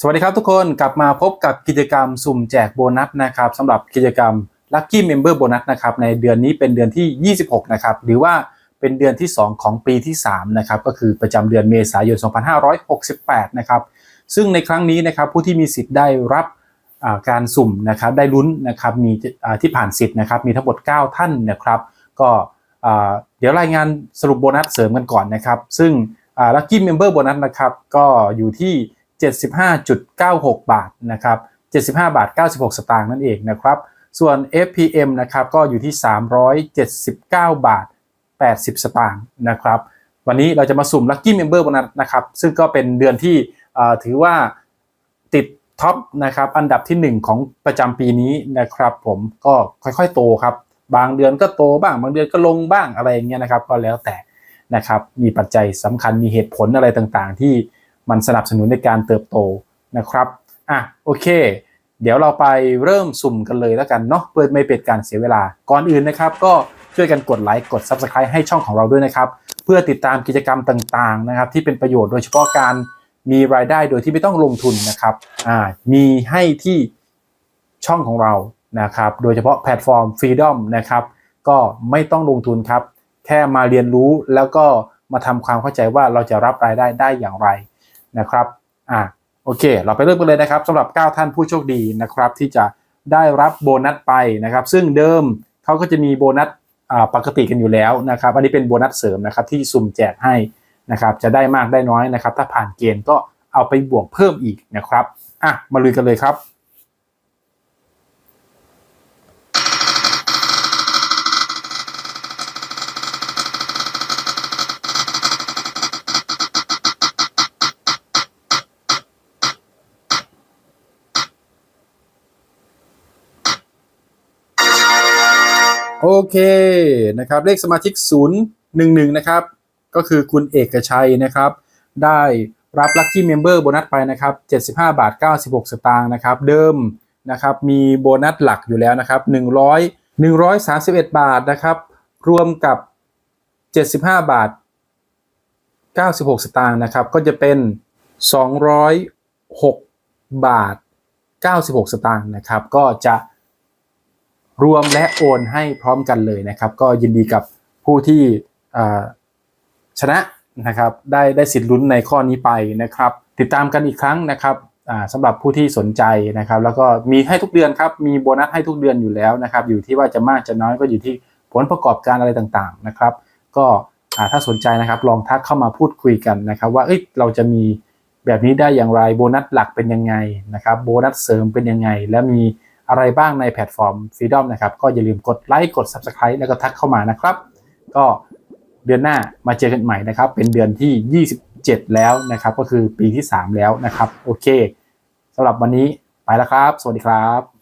สวัสดีครับทุกคนกลับมาพบกับกิจกรรมสุ่มแจกโบนัสนะครับสำหรับกิจกรรม Lucky Member Bonus นะครับในเดือนนี้เป็นเดือนที่ 26 นะครับหรือว่าเป็นเดือนที่ 2 ของปีที่3นะครับก็คือประจำเดือนเมษายน 2568 นะครับซึ่งในครั้งนี้นะครับผู้ที่มีสิทธิ์ได้รับการสุ่มนะครับได้ลุ้นนะครับมีที่ผ่านสิทธิ์นะครับมีทั้งหมด 9 ท่านนะครับก็เดี๋ยวรายงานสรุปโบนัสเสริมกันก่อนนะครับซึ่งอ่า Lucky Member Bonus นะครับก็อยู่ที่ 75.96 บาทนะครับ 75 บาท 96 สตางค์นั่นเองนะครับ ส่วน FPM นะครับก็อยู่ที่ 379 บาท 80 สตางค์นะครับ วันนี้เราจะมาสุ่ม Lucky Member บนนั้นนะครับ ซึ่งก็เป็นเดือนที่ถือว่าติดท็อปนะครับอันดับทีหนึ่1 ของประจำปีนี้นะครับ ผมก็ค่อยๆ โตครับ บางเดือนก็โตบ้าง บางเดือนก็ลงบ้างอะไรอย่างเงี้ยนะครับ ก็แล้วแต่นะครับ มีปัจจัยสำคัญมีเหตุผลอะไรต่างๆ ที่ มันสนับสนุนในการเติบโตนะครับอะโอเค เดี๋ยวเราไปเริ่มสุ่มกันเลยแล้วกันเนาะเพื่อไม่เป็นการเสียเวลาก่อนอื่นนะครับ ก็ช่วยกันกดไลค์กด Subscribe ให้ช่องของเราด้วยนะครับ เพื่อติดตามกิจกรรมต่างๆนะครับ ที่เป็นประโยชน์โดยเฉพาะการมีรายได้โดยที่ไม่ต้องลงทุนนะครับอ่ามีให้ที่ช่องของเรานะครับ โดยเฉพาะแพลตฟอร์ม Freedom นะครับ ก็ไม่ต้องลงทุนครับ แค่มาเรียนรู้แล้วก็มาทำความเข้าใจว่าเราจะรับรายได้ได้อย่างไร นะครับอะโอเค เราไปเริ่มกันเลยนะครับสำหรับ 9 ท่านผู้โชคดีนะครับ ที่จะได้รับโบนัสไปนะครับ ซึ่งเดิมเขาก็จะมีโบนัสอ่าปกติกันอยู่แล้วนะครับ อันนี้เป็นโบนัสเสริมนะครับที่สุ่มแจกให้นะครับ จะได้มากได้น้อยนะครับ ถ้าผ่านเกณฑ์ก็เอาไปบวกเพิ่มอีกนะครับอะมาลุยกันเลยครับ โอเคนะครับเลขสมาชิก 011 นะครับ ก็คือคุณเอกชัยนะครับ ได้รับ Lucky Member โบนัสไปนะครับ 75 บาท 96 สตางค์นะครับ เดิมนะครับมีโบนัสหลักอยู่แล้วนะครับ 100 131 บาทนะครับ รวมกับ 75 บาท 96 สตางค์นะครับ ก็จะเป็น 206 บาท 96 สตางค์นะครับ ก็จะ รวมและโอนให้พร้อมกันเลยนะครับ ก็ยินดีกับผู้ที่ชนะนะครับได้ได้สิทธิ์ลุ้นในข้อนี้ไปนะครับ ติดตามกันอีกครั้งนะครับสำหรับผู้ที่สนใจนะครับ แล้วก็มีให้ทุกเดือนครับมีโบนัสให้ทุกเดือนอยู่แล้วนะครับ อยู่ที่ว่าจะมากจะน้อยก็อยู่ที่ผลประกอบการอะไรต่างๆนะครับ ก็ถ้าสนใจนะครับลองทักเข้ามาพูดคุยกันนะครับ ว่าเอ้ยเราจะมีแบบนี้ได้อย่างไรโบนัสหลักเป็นยังไงนะครับ โบนัสเสริมเป็นยังไง และมี อะไรบ้างในแพลตฟอร์ม Freedom นะครับ ก็อย่าลืมกดไลค์กด Subscribe แล้วก็ทักเข้ามานะครับ ก็เดือนหน้ามาเจอกันใหม่นะครับ เป็นเดือนที่ 27 แล้วนะครับ ก็คือปีที่ 3 แล้วนะครับ โอเคสำหรับวันนี้ไปแล้วครับ สวัสดีครับ